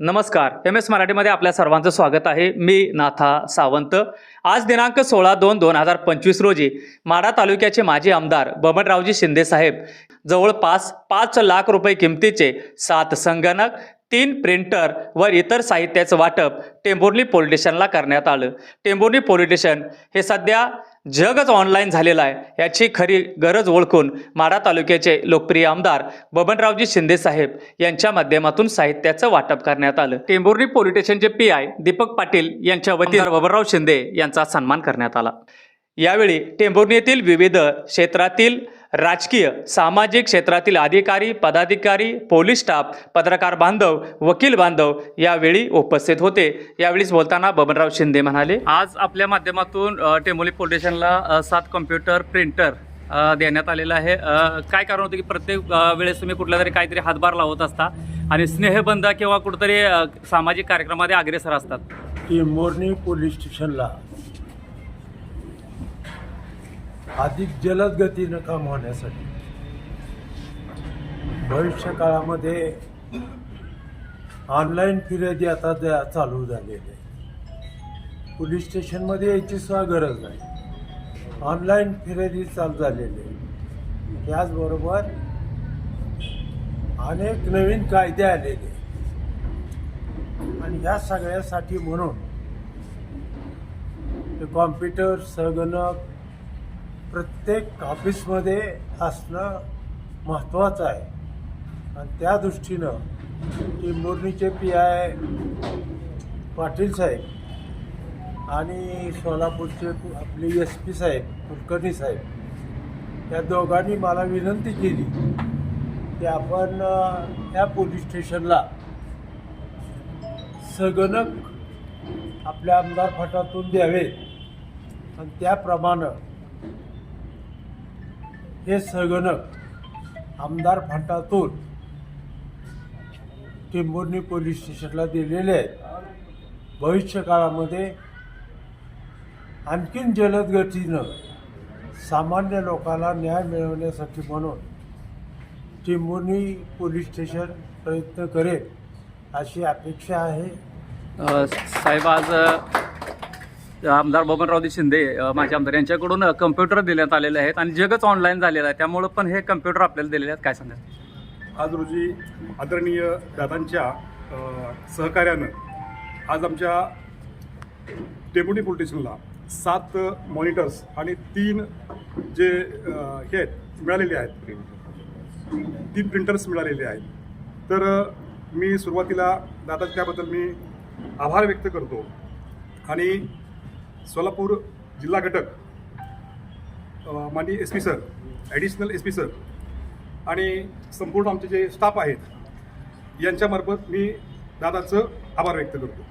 नमस्कार. M S मराठीमध्ये आपल्या सर्वांचं स्वागत आहे. मी नाथा सावंत. आज दिनांक सोळा दोन दोन हजार पंचवीस रोजी माढा तालुक्याचे माजी आमदार बबनरावजी शिंदेसाहेब जवळपास पाच लाख रुपये किमतीचे सात संगणक तीन प्रिंटर व इतर साहित्याचं वाटप टेंभुर्णी पोलीस स्टेशनला करण्यात आलं. टेंभुर्णी पोलीस स्टेशन हे सध्या जगच ऑनलाईन झालेलं आहे याची खरी गरज ओळखून माढा तालुक्याचे लोकप्रिय आमदार बबनरावजी शिंदे साहेब यांच्या माध्यमातून साहित्याचं वाटप करण्यात आलं. टेंभुर्णी पोलीस स्टेशनचे पी आय दीपक पाटील यांच्या वतीने बबनराव शिंदे यांचा सन्मान करण्यात आला. यावेळी टेंभुर्णी येथील विविध क्षेत्रातील राजकीय सामाजिक क्षेत्रातील अधिकारी पदाधिकारी पोलीस स्टाफ पत्रकार बांधव वकील बांधव यावेळी उपस्थित होते. यावेळीच बोलताना बबनराव शिंदे म्हणाले आज आपल्या माध्यमातून टेंभुर्णी पोलीस स्टेशनला सात कम्प्युटर प्रिंटर देण्यात आलेलं आहे. काय कारण होतं की प्रत्येक वेळेस तुम्ही कुठला तरी काहीतरी हातभार लावत असता आणि स्नेहबंध किंवा कुठेतरी सामाजिक कार्यक्रमामध्ये अग्रेसर असतात. की मोरणी पोलीस स्टेशनला अधिक जलद गतीनं काम होण्यासाठी भविष्य काळामध्ये ऑनलाईन फिर्यादी आता द्या- चालू झालेली आहे. पोलीस स्टेशनमध्ये याची सुद्धा गरज नाही ऑनलाईन फिर्यादी चालू झालेली आहे. त्याचबरोबर अनेक नवीन कायदे आलेले आणि ह्या सगळ्यासाठी म्हणून कॉम्प्युटर संगणक प्रत्येक ऑफिसमध्ये असणं महत्त्वाचं आहे. आणि त्या दृष्टीनं की मोरणीचे पी आय पाटील साहेब आणि सोलापूरचे आपले एस पी साहेब कुलकर्णी साहेब या दोघांनी मला विनंती केली की आपण त्या या पोलीस स्टेशनला सगणक आपल्या आमदार फटातून द्यावे. आणि त्याप्रमाणे हे संगणक आमदार फटातून टेंभुर्णी पोलीस स्टेशनला दिलेले आहेत. भविष्य काळामध्ये आणखीन जलद गतीनं सामान्य लोकांना न्याय मिळवण्यासाठी म्हणून टेंभुर्णी पोलीस स्टेशन प्रयत्न करेल अशी अपेक्षा आहे. साहेब आज आमदार बबनरावजी शिंदे अ, माझे आमदार यांच्याकडून कम्प्युटर देण्यात आलेले आहेत आणि जगच ऑनलाईन झालेलं आहे. त्यामुळं पण हे कम्प्युटर आपल्याला दिलेले आहेत. काय सांगा आज रोजी आदरणीय दादांच्या सहकार्यानं आज आमच्या डेप्युटी पोलिटिशनला सात मॉनिटर्स आणि तीन जे हे आहेत मिळालेले आहेत. तीन प्रिंटर्स मिळालेले आहेत. तर मी सुरुवातीला दादा त्याबद्दल मी आभार व्यक्त करतो. आणि सोलापूर जिल्हा घटक माननीय S P sir additional S P sir आणि संपूर्ण आमचे जे स्टाफ आहेत यांच्यामार्फत मी दादाचं आभार व्यक्त करतो.